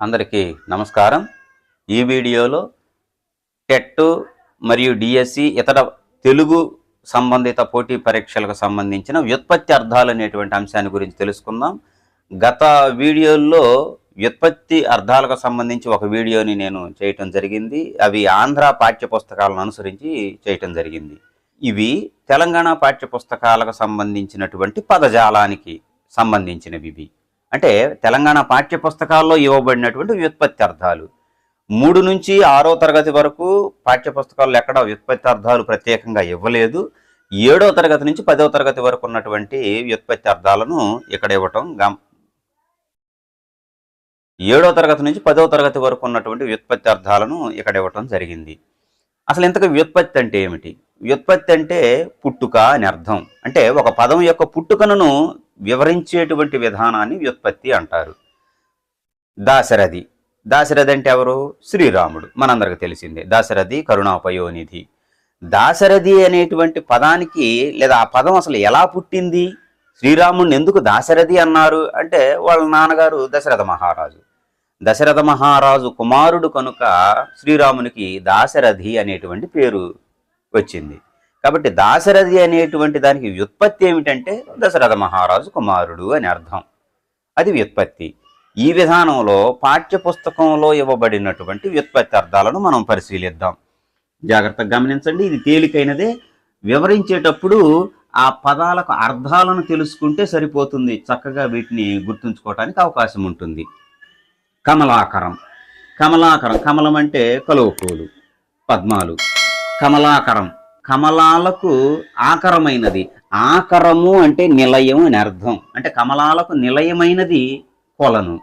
అందరికీ నమస్కారం. ఈ వీడియోలో టెట్ మరియు డిఎస్సి ఇతర తెలుగు సంబంధిత పోటీ పరీక్షలకు సంబంధించిన వ్యుత్పత్తి అర్థాలు అనేటువంటి అంశాన్ని గురించి తెలుసుకుందాం. గత వీడియోల్లో వ్యుత్పత్తి అర్థాలకు సంబంధించి ఒక వీడియోని నేను చేయటం జరిగింది. అవి ఆంధ్ర పాఠ్య పుస్తకాలను అనుసరించి చేయటం జరిగింది. ఇవి తెలంగాణ పాఠ్య పుస్తకాలకు సంబంధించినటువంటి పదజాలానికి సంబంధించినవి ఇవి అంటే తెలంగాణ పాఠ్య పుస్తకాల్లో ఇవ్వబడినటువంటి వ్యుత్పత్తి అర్థాలు. మూడు నుంచి ఆరో తరగతి వరకు పాఠ్య పుస్తకాల్లో ఎక్కడ వ్యుత్పత్తి అర్థాలు ప్రత్యేకంగా ఇవ్వలేదు. ఏడో తరగతి నుంచి పదో తరగతి వరకు ఉన్నటువంటి వ్యుత్పత్తి అర్థాలను ఇక్కడ ఇవ్వటం గమ ఏడో తరగతి నుంచి పదో తరగతి వరకు ఉన్నటువంటి వ్యుత్పత్తి అర్థాలను ఇక్కడ ఇవ్వటం జరిగింది. అసలు ఇంతకు వ్యుత్పత్తి అంటే ఏమిటి? వ్యుత్పత్తి అంటే పుట్టుక అని అర్థం. అంటే ఒక పదం యొక్క పుట్టుకను వివరించేటువంటి విధానాన్ని వ్యుత్పత్తి అంటారు. దాశరథి. దాశరథి అంటే ఎవరు? శ్రీరాముడు. మనందరికి తెలిసిందే. దాశరథి కరుణాపయోనిధి. దాశరథి అనేటువంటి పదానికి లేదా ఆ పదం అసలు ఎలా పుట్టింది? శ్రీరాముడిని ఎందుకు దాశరథి అన్నారు? అంటే వాళ్ళ నాన్నగారు దశరథ మహారాజు. దశరథ మహారాజు కుమారుడు కనుక శ్రీరామునికి దాశరథి అనేటువంటి పేరు వచ్చింది. కాబట్టి దాశరథి అనేటువంటి దానికి వ్యుత్పత్తి ఏమిటంటే దశరథ మహారాజు కుమారుడు అని అర్థం. అది వ్యుత్పత్తి. ఈ విధానంలో పాఠ్య పుస్తకంలో ఇవ్వబడినటువంటి వ్యుత్పత్తి అర్థాలను మనం పరిశీలిద్దాం. జాగ్రత్తగా గమనించండి ఇది తేలికైనదే. వివరించేటప్పుడు ఆ పదాలకు అర్థాలను తెలుసుకుంటే సరిపోతుంది. చక్కగా వీటిని గుర్తుంచుకోవటానికి అవకాశం ఉంటుంది. కమలాకరం. కమలాకరం కమలం అంటే కలువ పూలు పద్మాలు. కమలాకరం కమలాలకు ఆకరమైనది. ఆకరము అంటే నిలయం అని అర్థం. అంటే కమలాలకు నిలయమైనది కొలను.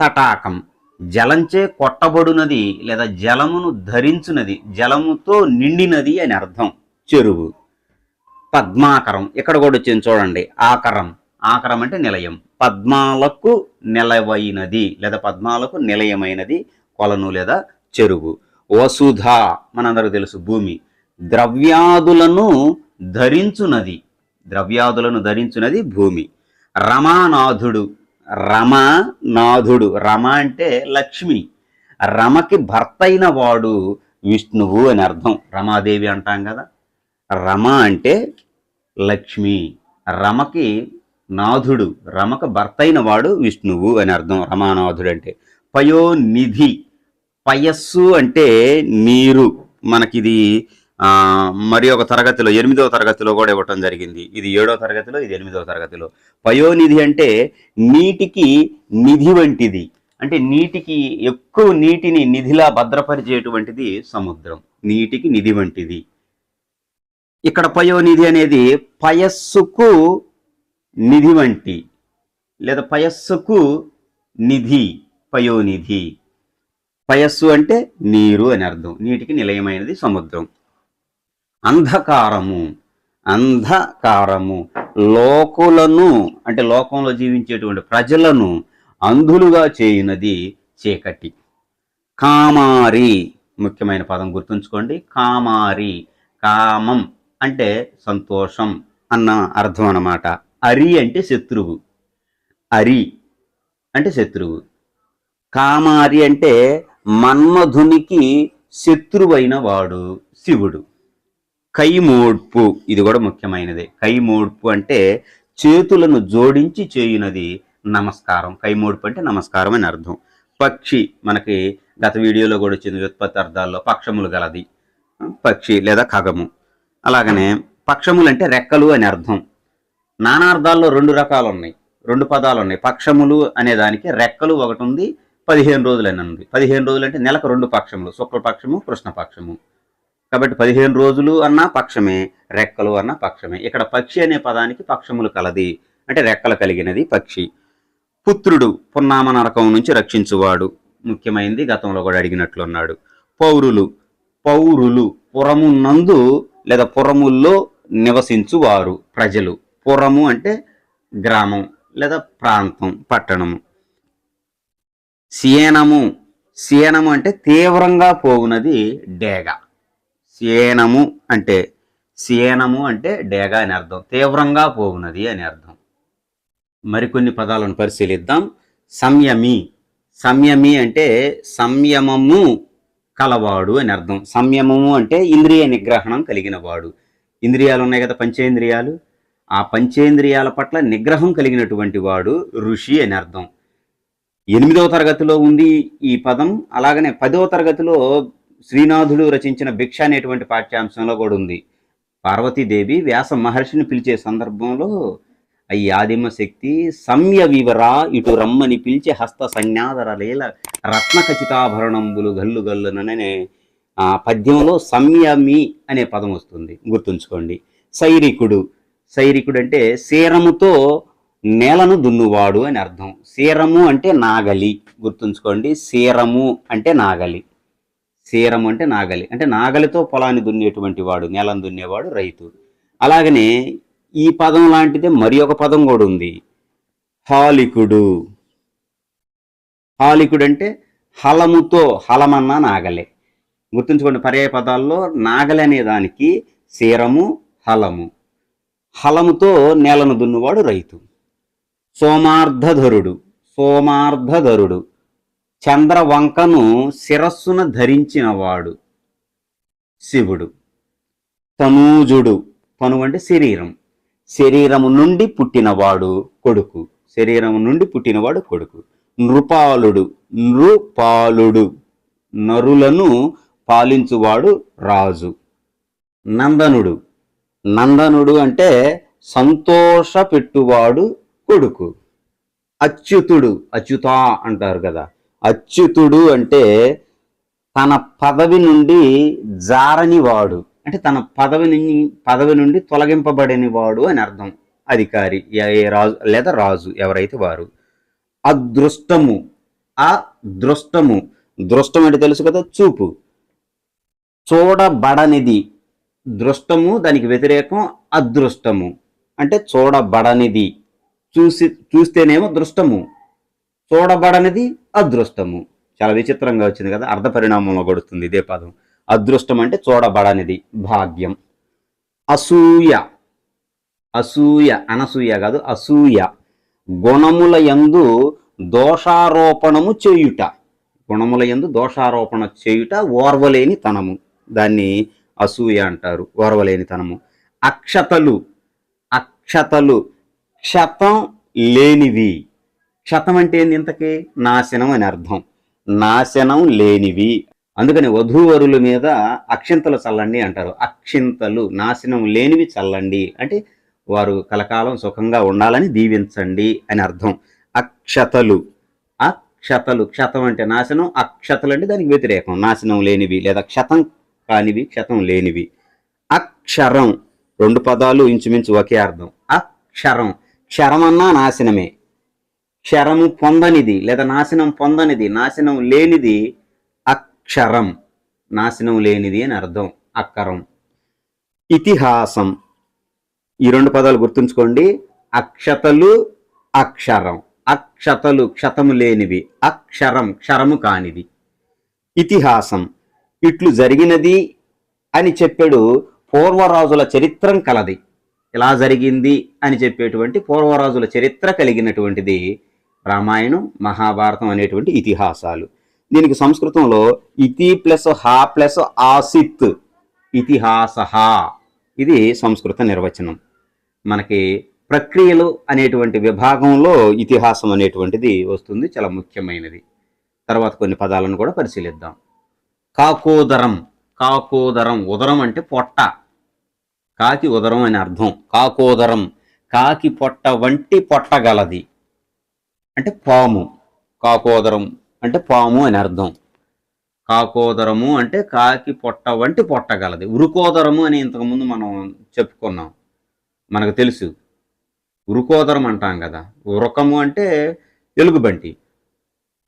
తటాకం. జలంచే కొట్టబడునది లేదా జలమును ధరించునది. జలముతో నిండినది అని అర్థం. చెరువు. పద్మాకరం. ఇక్కడ కూడా వచ్చింది చూడండి. ఆకరం. ఆకరం అంటే నిలయం. పద్మాలకు నిలవైనది లేదా పద్మాలకు నిలయమైనది కొలను లేదా చెరువు. వసుధ. మనందరికి తెలుసు భూమి. ద్రవ్యాదులను ధరించునది. ద్రవ్యాదులను ధరించునది భూమి. రమానాథుడు రమానాథుడు రమ అంటే లక్ష్మి. రమకి భర్త అయిన వాడు విష్ణువు అని అర్థం. రమాదేవి అంటాం కదా. రమ అంటే లక్ష్మి. రమకి నాథుడు రమకు భర్త అయిన వాడు విష్ణువు అని అర్థం. రమానాథుడు అంటే పయోనిధి. పయస్సు అంటే నీరు. మనకిది మరి ఒక తరగతిలో ఎనిమిదవ తరగతిలో కూడా ఇవ్వటం జరిగింది. ఇది ఏడో తరగతిలో ఇది ఎనిమిదవ తరగతిలో. పయోనిధి అంటే నీటికి నిధి వంటిది. అంటే నీటికి ఎక్కువ నీటిని నిధిలా భద్రపరిచేటువంటిది సముద్రం. నీటికి నిధి వంటిది. ఇక్కడ పయోనిధి అనేది పయస్సుకు నిధి వంటి లేదా పయస్సుకు నిధి పయోనిధి. పయస్సు అంటే నీరు అని అర్థం. నీటికి నిలయమైనది సముద్రం. అంధకారము అంధకారము. లోకులను అంటే లోకంలో జీవించేటువంటి ప్రజలను అంధులుగా చేయినది చీకటి. కామారి ముఖ్యమైన పదం గుర్తుంచుకోండి. కామారి కామం అంటే సంతోషం అన్న అర్థం అన్నమాట. అరి అంటే శత్రువు. అరి అంటే శత్రువు. కామారి అంటే మన్మధునికి శత్రువైన వాడు శివుడు. కైమోడ్పు. ఇది కూడా ముఖ్యమైనదే. కైమోడ్పు అంటే చేతులను జోడించి చేయునది నమస్కారం. కైమోడ్పు అంటే నమస్కారం అని అర్థం. పక్షి మనకి గత వీడియోలో కూడా వచ్చింది వ్యుత్పత్తి అర్థాల్లో పక్షములు గలది. పక్షి లేదా ఖగము. అలాగనే పక్షములు అంటే రెక్కలు అని అర్థం. నానార్థాల్లో రెండు రకాలు ఉన్నాయి రెండు పదాలు ఉన్నాయి పక్షములు అనే దానికి రెక్కలు ఒకటి ఉంది పదిహేను రోజులు అని ఉంది పదిహేను రోజులు అంటే నెలకు రెండు పక్షములు. శుక్లపక్షము కృష్ణపక్షము. కాబట్టి పదిహేను రోజులు అన్న పక్షమే రెక్కలు అన్న పక్షమే. ఇక్కడ పక్షి అనే పదానికి పక్షములు కలది. అంటే రెక్కలు కలిగినది పక్షి. పుత్రుడు పున్నామ నరకం నుంచి రక్షించువాడు. ముఖ్యమైనది గతంలో కూడా అడిగినట్లున్నాడు పౌరులు పౌరులు పురమునందు లేదా పురముల్లో నివసించువారు ప్రజలు. పురము అంటే గ్రామం లేదా ప్రాంతం పట్టణము. శయనము శయనము అంటే తీవ్రంగా పోగునది డేగ. శయనము అంటే శయనము అంటే డేగ అని అర్థం. తీవ్రంగా పోగునది అని అర్థం. మరికొన్ని పదాలను పరిశీలిద్దాం. సంయమి. సంయమి అంటే సంయమము కలవాడు అని అర్థం. సంయమము అంటే ఇంద్రియ నిగ్రహణం కలిగిన వాడు. ఇంద్రియాలు ఉన్నాయి కదా పంచేంద్రియాలు. ఆ పంచేంద్రియాల పట్ల నిగ్రహం కలిగినటువంటి వాడు ఋషి అని అర్థం. ఎనిమిదవ తరగతిలో ఉంది ఈ పదం. అలాగనే పదవ తరగతిలో శ్రీనాథుడు రచించిన భిక్ష అనేటువంటి పాఠ్యాంశంలో కూడా ఉంది. పార్వతీదేవి వ్యాస మహర్షిని పిలిచే సందర్భంలో ఈ ఆదిమ శక్తి సమ్య వివరా ఇటు రమ్మని పిలిచే హస్త సంజ్ఞాధర లీల రత్న ఖచితాభరణంబులు గల్లు గల్లుననే ఆ పద్యంలో సంయమి అనే పదం వస్తుంది. గుర్తుంచుకోండి. సైరికుడు. సైరికుడు అంటే శీరముతో నేలను దున్నువాడు అని అర్థం. శీరము అంటే నాగలి. గుర్తుంచుకోండి. శీరము అంటే నాగలి. శీరము అంటే నాగలి. అంటే నాగలితో పొలాన్ని దున్నేటువంటి వాడు నేలను దున్నేవాడు రైతు. అలాగనే ఈ పదం లాంటిదే మరి ఒక పదం కూడా ఉంది. హాలికుడు. హాలికుడు అంటే హలముతో హలమన్నా నాగలే. గుర్తుంచుకోండి పర్యాయ పదాల్లో నాగలి అనే దానికి శీరము హలము. హలముతో నేలను దున్నువాడు రైతు. సోమార్ధధరుడు. సోమార్ధధరుడు. చంద్రవంకను శిరస్సున ధరించినవాడు శివుడు. తనూజుడు. తను అంటే శరీరం. శరీరము నుండి పుట్టినవాడు కొడుకు. శరీరము నుండి పుట్టినవాడు కొడుకు. నృపాలుడు. నృపాలుడు. నరులను పాలించువాడు రాజు. నందనుడు. నందనుడు అంటే సంతోష పెట్టువాడు కొడుకు. అచ్యుతుడు. అచ్యుత అంటారు కదా. అచ్యుతుడు అంటే తన పదవి నుండి జారనివాడు. అంటే తన పదవి నుండి పదవి నుండి తొలగింపబడని వాడు అని అర్థం. అధికారి ఏ- రాజు లేదా రాజు ఎవరైతే వారు. అదృష్టము. అదృష్టము దృష్టం అంటే తెలుసు కదా చూపు. చూడబడనిది. దృష్టము దానికి వ్యతిరేకం అదృష్టము. అంటే చూడబడనిది. చూసి చూస్తేనేమో దృష్టము. చూడబడనిది అదృష్టము. చాలా విచిత్రంగా వచ్చింది కదా అర్ధ పరిణామంలో గడుస్తుంది ఇదే పదం. అదృష్టం అంటే చూడబడనిది భాగ్యం. అసూయ. అసూయ అనసూయ కాదు అసూయ. గుణముల యందు దోషారోపణము చేయుట. గుణముల యందు దోషారోపణ చేయుట ఓర్వలేని తనము దాన్ని అసూయ అంటారు ఓర్వలేని తనము అక్షతలు. అక్షతలు. క్షతం లేనివి. క్షతం అంటే ఏంది ఇంతకీ నాశనం అని అర్థం. నాశనం లేనివి. అందుకని వధూవరుల మీద అక్షింతలు చల్లండి అంటారు. అక్షింతలు నాశనం లేనివి చల్లండి. అంటే వారు కలకాలం సుఖంగా ఉండాలని దీవించండి అని అర్థం. అక్షతలు. అక్షతలు. క్షతం అంటే నాశనం. అక్షతలు అంటే దానికి వ్యతిరేకం. నాశనం లేనివి లేదా క్షతం కానివి క్షతం లేనివి. అక్షరం. రెండు పదాలు ఇంచుమించు ఒకే అర్థం. అక్షరం. క్షరమన్నా నాశనమే. క్షరము పొందనిది లేదా నాశనం పొందనిది నాశనం లేనిది అక్షరం. నాశనం లేనిది అని అర్థం అక్కరం. ఇతిహాసం. ఈ రెండు పదాలు గుర్తుంచుకోండి. అక్షతలు అక్షరం. అక్షతలు క్షతము లేనివి. అక్షరం క్షరము కానిది. ఇతిహాసం. ఇట్లు జరిగినది అని చెప్పాడు పూర్వరాజుల చరిత్రం కలది. ఇలా జరిగింది అని చెప్పేటువంటి పూర్వరాజుల చరిత్ర కలిగినటువంటిది రామాయణం మహాభారతం అనేటువంటి ఇతిహాసాలు. దీనికి సంస్కృతంలో ఇతి ప్లస్ హా ప్లస్ ఆసిత్ ఇతిహాస ఇది సంస్కృత నిర్వచనం. మనకి ప్రక్రియలు అనేటువంటి విభాగంలో ఇతిహాసం అనేటువంటిది వస్తుంది చాలా ముఖ్యమైనది. తర్వాత కొన్ని పదాలను కూడా పరిశీలిద్దాం. కాకోదరం కాకోదరం ఉదరం అంటే పొట్ట. కాకి ఉదరం అని అర్థం. కాకోదరం కాకి పొట్ట వంటి పొట్టగలది అంటే పాము. కాకోదరం అంటే పాము అని అర్థం. కాకోదరము అంటే కాకి పొట్ట వంటి పొట్ట గలది. ఉరుకోదరము అని ఇంతకుముందు మనం చెప్పుకున్నాం. మనకు తెలుసు. ఉరుకోదరం అంటాం కదా. ఉరకము అంటే ఎలుగుబంటి.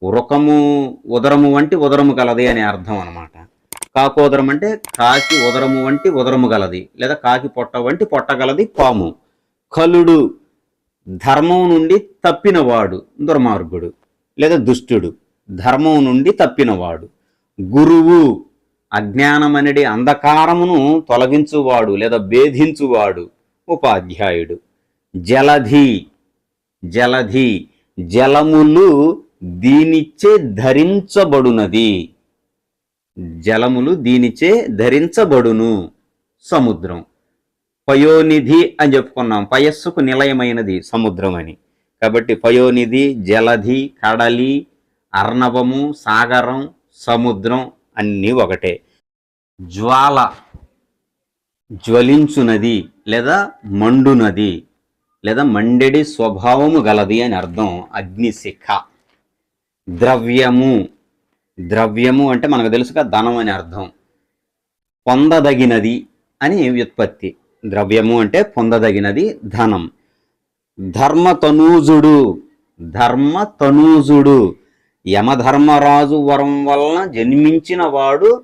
ఉరకము ఉదరము వంటి ఉదరము గలది అనే అర్థం అన్నమాట. కాకోదరం అంటే కాకి ఉదరము వంటి ఉదరము గలది. లేదా కాకి పొట్ట వంటి పొట్ట గలది పాము. కలుడు ధర్మం నుండి తప్పినవాడు దుర్మార్గుడు లేదా దుష్టుడు. ధర్మం నుండి తప్పినవాడు. గురువు అజ్ఞానమనడి అంధకారమును తొలగించువాడు లేదా భేధించువాడు ఉపాధ్యాయుడు. జలధి జలధి జలములు దీనిచ్చే ధరించబడునది. జలములు దీనిచే ధరించబడును. సముద్రం. పయోనిధి అని చెప్పుకున్నాం. పయస్సుకు నిలయమైనది సముద్రం అని. కాబట్టి పయోనిధి జలధి కడలి అర్ణవము సాగరం సముద్రం అన్నీ ఒకటే. జ్వాల జ్వలించునది లేదా మండునది లేదా మండెడి స్వభావము గలది అని అర్థం అగ్నిశిఖ. ద్రవ్యము ద్రవ్యము అంటే మనకు తెలుసుగా ధనం అని అర్థం. పొందదగినది అని వ్యుత్పత్తి. ద్రవ్యము అంటే పొందదగినది ధనం. ధర్మతనూజుడు ధర్మతనూజుడు యమధర్మరాజు వరం వలన జన్మించిన వాడు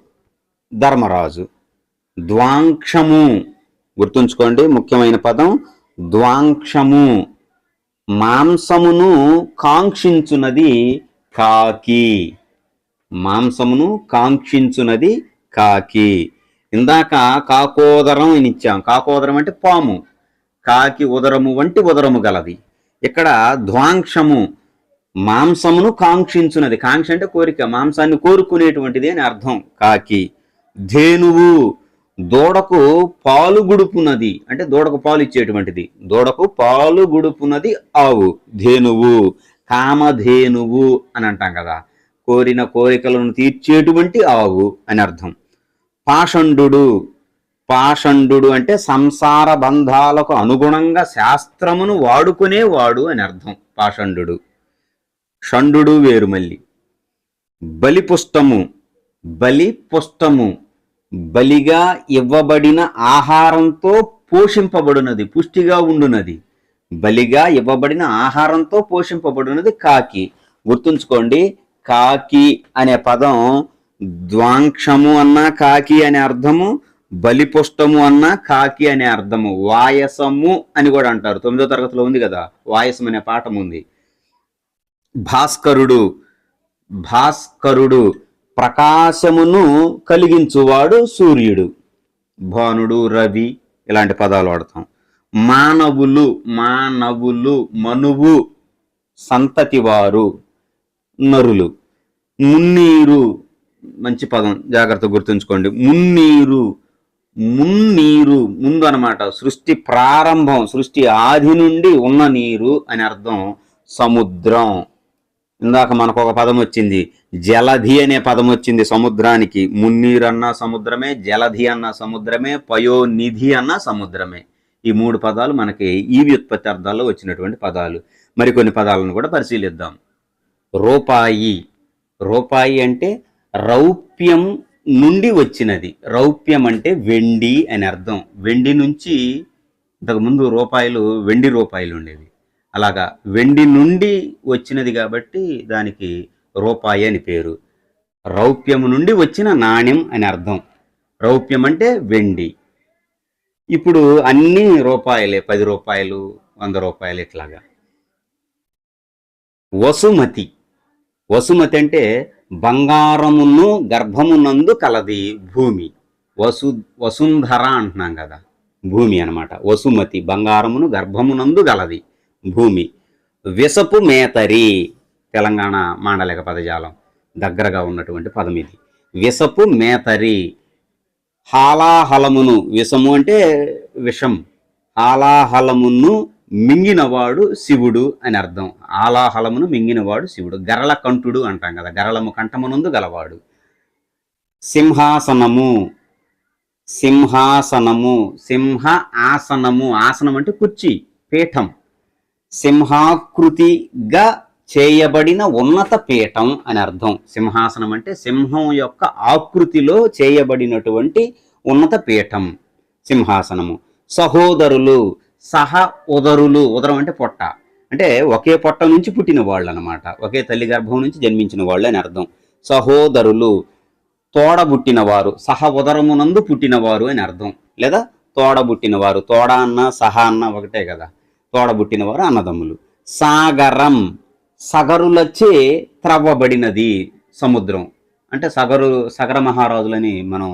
ధర్మరాజు. ద్వాంక్షము గుర్తుంచుకోండి ముఖ్యమైన పదం ద్వాంక్షము మాంసమును కాంక్షించునది కాకి. మాంసమును కాంక్షించునది కాకి. ఇందాక కాకోదరం అని ఇచ్చాం. కాకోదరం అంటే పాము. కాకి ఉదరము వంటి ఉదరము గలది. ఇక్కడ ధ్వాంక్షము మాంసమును కాంక్షించున్నది కాంక్ష అంటే కోరిక. మాంసాన్ని కోరుకునేటువంటిది అని అర్థం. కాకి ధేనువు దూడకు పాలు గుడుపునది. అంటే దూడకు పాలు ఇచ్చేటువంటిది. దూడకు పాలు గుడుపునది ఆవు. ధేనువు కామధేనువు అని అంటాం కదా. కోరిన కోరికలను తీర్చేటువంటి ఆవు అని అర్థం. పాషండు పాషండు అంటే సంసార బంధాలకు అనుగుణంగా శాస్త్రమును వాడుకునేవాడు అని అర్థం పాషండు షండు వేరు మళ్ళీ. బలిపుష్టము. బలిపుష్టము. బలిగా ఇవ్వబడిన ఆహారంతో పోషింపబడినది పుష్టిగా ఉండునది. బలిగా ఇవ్వబడిన ఆహారంతో పోషింపబడినది కాకి. గుర్తుంచుకోండి కాకి అనే పదం ద్వాంక్షము అన్న కాకి అనే అర్థము బలిపుష్టము అన్న కాకి అనే అర్థము. వాయసము అని కూడా అంటారు. తొమ్మిదో తరగతిలో ఉంది కదా వాయసం అనే పాఠం ఉంది. భాస్కరుడు భాస్కరుడు ప్రకాశమును కలిగించువాడు సూర్యుడు. భానుడు రవి ఇలాంటి పదాలు వాడతాం. మానవులు మానవులు మనువు సంతతివారు నరులు. మున్నీరు మంచి పదం జాగ్రత్త గుర్తుంచుకోండి. మున్నీరు మున్నీరు ముందు అన్నమాట సృష్టి ప్రారంభం సృష్టి ఆది నుండి ఉన్న నీరు అని అర్థం సముద్రం. ఇందాక మనకు ఒక పదం వచ్చింది జలధి అనే పదం వచ్చింది సముద్రానికి. మున్నీరు అన్న సముద్రమే జలధి అన్న సముద్రమే పయోనిధి అన్న సముద్రమే. ఈ మూడు పదాలు మనకి ఈ వ్యుత్పత్తి అర్థాల్లో వచ్చినటువంటి పదాలు. మరికొన్ని పదాలను కూడా పరిశీలిద్దాం. రూపాయి. రూపాయి అంటే రౌప్యం నుండి వచ్చినది. రౌప్యం అంటే వెండి అని అర్థం. వెండి నుంచి ఇంతకుముందు రూపాయలు వెండి రూపాయలు ఉండేవి. అలాగా వెండి నుండి వచ్చినది కాబట్టి దానికి రూపాయి అని పేరు. రౌప్యము నుండి వచ్చిన నాణ్యం అని అర్థం. రౌప్యం అంటే వెండి. ఇప్పుడు అన్ని రూపాయలే పది రూపాయలు వంద రూపాయలు ఇట్లాగా. వసుమతి. వసుమతి అంటే బంగారమును గర్భమునందు కలది భూమి. వసు వసుంధర అంటున్నాం కదా. భూమి అన్నమాట. వసుమతి బంగారమును గర్భమునందు గలది భూమి. విసపు మేతరి తెలంగాణ మాండలిక పదజాలం దగ్గరగా ఉన్నటువంటి పదం ఇది. విసపు మేతరి హాలాహలమును విషము అంటే విషం. హాలాహలమును మింగినవాడు శివుడు అని అర్థం. ఆలాహలమును మింగినవాడు శివుడు. గరళ కంఠుడు అంటాం కదా. గరళము కంఠమునందు గలవాడు. సింహాసనము. సింహాసనము. సింహ ఆసనము. ఆసనం అంటే కుర్చీ పీఠం. సింహాకృతిగా చేయబడిన ఉన్నత పీఠం అని అర్థం. సింహాసనం అంటే సింహం యొక్క ఆకృతిలో చేయబడినటువంటి ఉన్నత పీఠం సింహాసనము. సహోదరులు సహ ఉదరులు ఉదరం అంటే పొట్ట. అంటే ఒకే పొట్ట నుంచి పుట్టిన వాళ్ళు అనమాట ఒకే తల్లి గర్భం నుంచి జన్మించిన వాళ్ళు అని అర్థం. సహోదరులు తోడబుట్టినవారు సహ ఉదరమునందు పుట్టినవారు అని అర్థం. లేదా తోడబుట్టినవారు తోడ అన్న సహ అన్న ఒకటే కదా. తోడబుట్టినవారు అన్నదమ్ములు. సాగరం సగరులచే త్రవ్వబడినది సముద్రం. అంటే సగరు సగర మహారాజులని మనం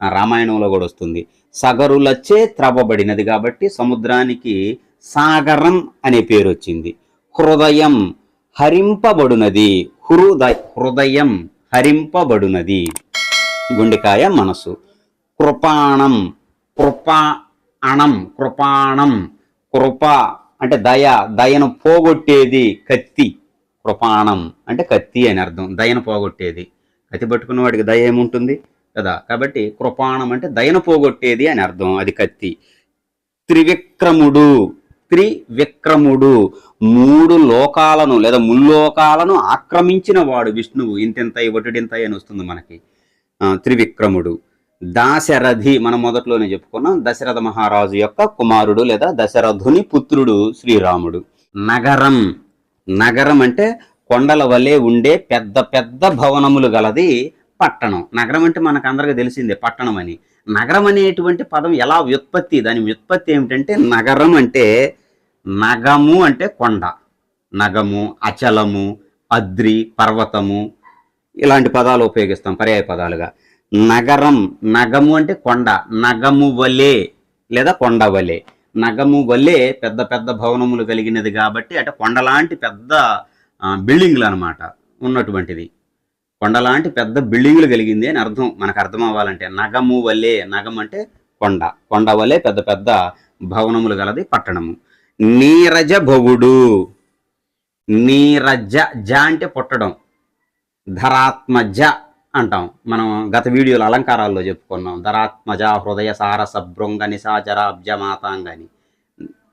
రామాయణంలో కూడా వస్తుంది. సగరులచే త్రవ్వబడినది కాబట్టి సముద్రానికి సాగరం అనే పేరు వచ్చింది. హృదయం హరింపబడునది. హృదయ హృదయం హరింపబడునది. గుండెకాయ మనసు కృపాణం కృపా అణం కృపాణం కృప అంటే దయ దయను పోగొట్టేది కత్తి. కృపాణం అంటే కత్తి అని అర్థం. దయను పోగొట్టేది. కత్తి పట్టుకున్న వాడికి దయ ఏముంటుంది? కదా? కాబట్టి కృపాణం అంటే దయన పోగొట్టేది అని అర్థం. అది కత్తి. త్రివిక్రముడు. త్రివిక్రముడు. మూడు లోకాలను లేదా ముల్లోకాలను ఆక్రమించిన వాడు విష్ణువు. ఇంతింత ఒటిడింత అని వస్తుంది మనకి. త్రివిక్రముడు. దాశరథి మనం మొదట్లోనే చెప్పుకున్నాం. దశరథ మహారాజు యొక్క కుమారుడు లేదా దశరథుని పుత్రుడు శ్రీరాముడు. నగరం. నగరం అంటే కొండల వలె ఉండే పెద్ద పెద్ద భవనములు గలది పట్టణం. నగరం అంటే మనకు అందరికీ తెలిసిందే పట్టణం అని. నగరం అనేటువంటి పదం ఎలా వ్యుత్పత్తి? దాని వ్యుత్పత్తి ఏమిటంటే నగరం అంటే నగము అంటే కొండ. నగము అచలము అద్రి పర్వతము ఇలాంటి పదాలు ఉపయోగిస్తాం పర్యాయ పదాలుగా. నగరం నగము అంటే కొండ. నగము వలె లేదా కొండ వలే. నగము వలె పెద్ద పెద్ద భవనములు కలిగినది కాబట్టి అంటే కొండలాంటి పెద్ద బిల్డింగ్లు అనమాట ఉన్నటువంటిది. కొండలాంటి పెద్ద బిల్డింగ్లు కలిగింది అని అర్థం మనకు అర్థం అవ్వాలంటే. నగము వల్లే నగం అంటే కొండ. కొండ వలె పెద్ద పెద్ద భవనములు గలది పట్టణము. నీరజ భవుడు. నీరజ జ అంటే పుట్టడం. ధరాత్మజ అంటాం. మనం గత వీడియోలో అలంకారాల్లో చెప్పుకున్నాం. ధరాత్మజ హృదయ సారస భృంగ నిశాచర అబ్జమాతాంగని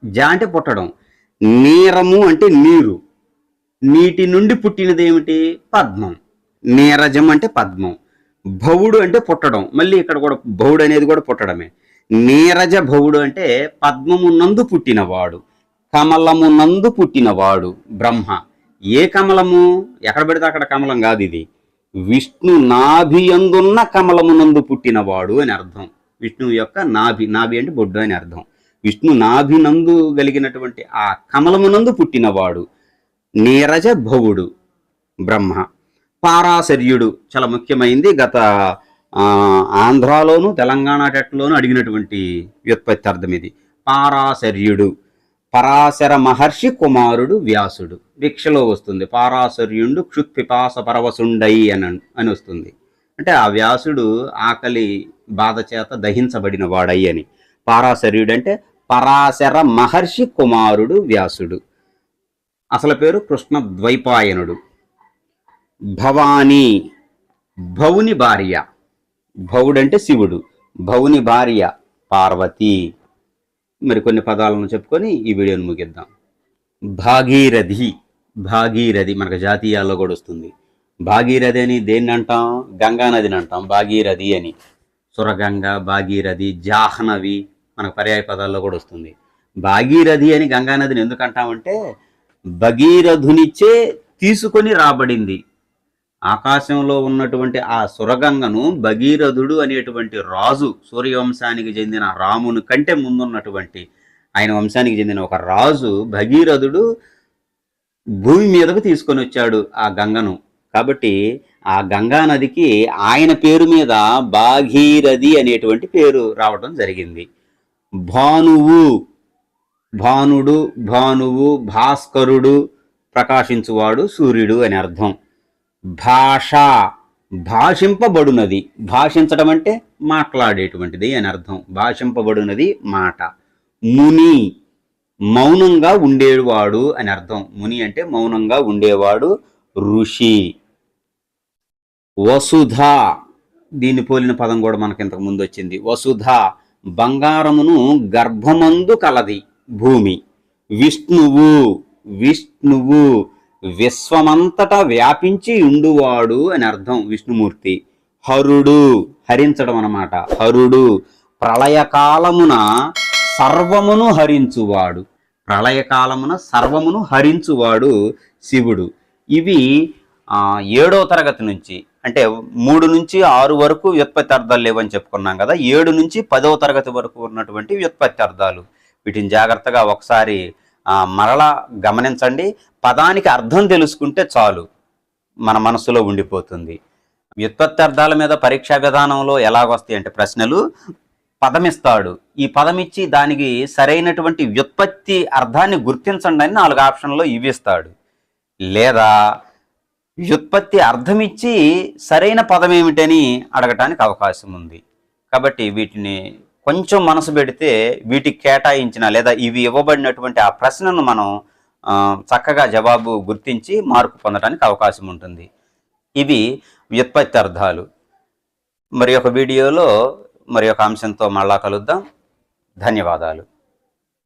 జ అంటే పుట్టడం. నీరము అంటే నీరు. నీటి నుండి పుట్టినది ఏమిటి పద్మం. నీరజం అంటే పద్మం. భవుడు అంటే పుట్టడం. మళ్ళీ ఇక్కడ కూడా భవుడు అనేది కూడా పుట్టడమే. నీరజ భవుడు అంటే పద్మమున్నందు పుట్టినవాడు. కమలమున్నందు పుట్టినవాడు బ్రహ్మ. ఏ కమలము? ఎక్కడ పెడితే అక్కడ కమలం కాదు ఇది. విష్ణు నాభియందున్న కమలమునందు పుట్టినవాడు అని అర్థం. విష్ణువు యొక్క నాభి నాభి అంటే బొడ్డు అని అర్థం. విష్ణు నాభినందు కలిగినటువంటి ఆ కమలమునందు పుట్టినవాడు నీరజ భవుడు బ్రహ్మ. పారాశర్యుడు చాలా ముఖ్యమైంది. గత ఆంధ్రాలోను తెలంగాణ టెట్లోను అడిగినటువంటి వ్యుత్పత్తి అర్థం ఇది. పారాశర్యుడు పరాశర మహర్షి కుమారుడు వ్యాసుడు. భిక్షలో వస్తుంది. పారాశర్యుండు క్షుత్పిపాస పరవసుండయి అని అని వస్తుంది. అంటే ఆ వ్యాసుడు ఆకలి బాధ చేత దహించబడిన వాడయ్యి అని. పారాశర్యుడు అంటే పరాశర మహర్షి కుమారుడు వ్యాసుడు. అసలు పేరు కృష్ణ ద్వైపాయనుడు భవానీ భవుని భార్య. భవుడంటే శివుడు భవుని భార్య పార్వతి. మరి కొన్ని పదాలను చెప్పుకొని ఈ వీడియోను ముగిద్దాం. భాగీరథి భాగీరథి మనకు జాతీయాల్లో కూడా వస్తుంది. భాగీరథి అని దేన్ని అంటాం? గంగా నదిని అంటాం. భాగీరథి అని. సురగంగ భాగీరథి జాహ్నవి మనకు పర్యాయ పదాల్లో కూడా వస్తుంది. భాగీరథి అని గంగా నదిని ఎందుకు అంటామంటే భగీరథునిచ్చే తీసుకొని రాబడింది. ఆకాశంలో ఉన్నటువంటి ఆ సురగంగను భగీరథుడు అనేటువంటి రాజు సూర్యవంశానికి చెందిన రాముని కంటే ముందున్నటువంటి ఆయన వంశానికి చెందిన ఒక రాజు భగీరథుడు భూమి మీదకు తీసుకొని వచ్చాడు ఆ గంగను. కాబట్టి ఆ గంగా నదికి ఆయన పేరు మీద భాగీరథి అనేటువంటి పేరు రావడం జరిగింది. భానువు భానుడు భానువు భాస్కరుడు ప్రకాశించువాడు సూర్యుడు అని అర్థం. భాష భాషింపబడునది. భాషించడం అంటే మాట్లాడేటువంటిది అని అర్థం. భాషింపబడునది మాట. ముని మౌనంగా ఉండేవాడు అని అర్థం. ముని అంటే మౌనంగా ఉండేవాడు ఋషి. వసుధ దీన్ని పోలిన పదం కూడా మనకి ఇంతకు ముందు వచ్చింది. వసుధ బంగారమును గర్భమందు కలది భూమి. విష్ణువు విష్ణువు విశ్వమంతటా వ్యాపించి ఉండువాడు అని అర్థం విష్ణుమూర్తి. హరుడు హరించడం అన్నమాట. హరుడు ప్రళయకాలమున సర్వమును హరించువాడు. ప్రళయకాలమున సర్వమును హరించువాడు శివుడు. ఇవి ఏడో తరగతి నుంచి అంటే మూడు నుంచి ఆరు వరకు వ్యుత్పత్తి అర్థాలు లేవని చెప్పుకున్నాం కదా. ఏడు నుంచి పదవ తరగతి వరకు ఉన్నటువంటి వ్యుత్పత్తి అర్థాలు. వీటిని జాగ్రత్తగా ఒకసారి మరలా గమనించండి. పదానికి అర్థం తెలుసుకుంటే చాలు మన మనసులో ఉండిపోతుంది. వ్యుత్పత్తి అర్థాల మీద పరీక్షా విధానంలో ఎలాగొస్తాయి అంటే ప్రశ్నలు? పదమిస్తాడు. ఈ పదం ఇచ్చి దానికి సరైనటువంటి వ్యుత్పత్తి అర్థాన్ని గుర్తించండి అని నాలుగు ఆప్షన్లో ఇవి ఇస్తాడు లేదా వ్యుత్పత్తి అర్థమిచ్చి సరైన పదం ఏమిటని అడగటానికి అవకాశం ఉంది. కాబట్టి వీటిని కొంచెం మనసు పెడితే వీటికి కేటాయించిన లేదా ఇవి ఇవ్వబడినటువంటి ఆ ప్రశ్నను మనం చక్కగా జవాబు గుర్తించి మార్పు పొందడానికి అవకాశం ఉంటుంది. ఇవి వ్యుత్పత్తి అర్థాలు మరి ఒక వీడియోలో మరి ఒక అంశంతో మళ్ళా కలుద్దాం. ధన్యవాదాలు.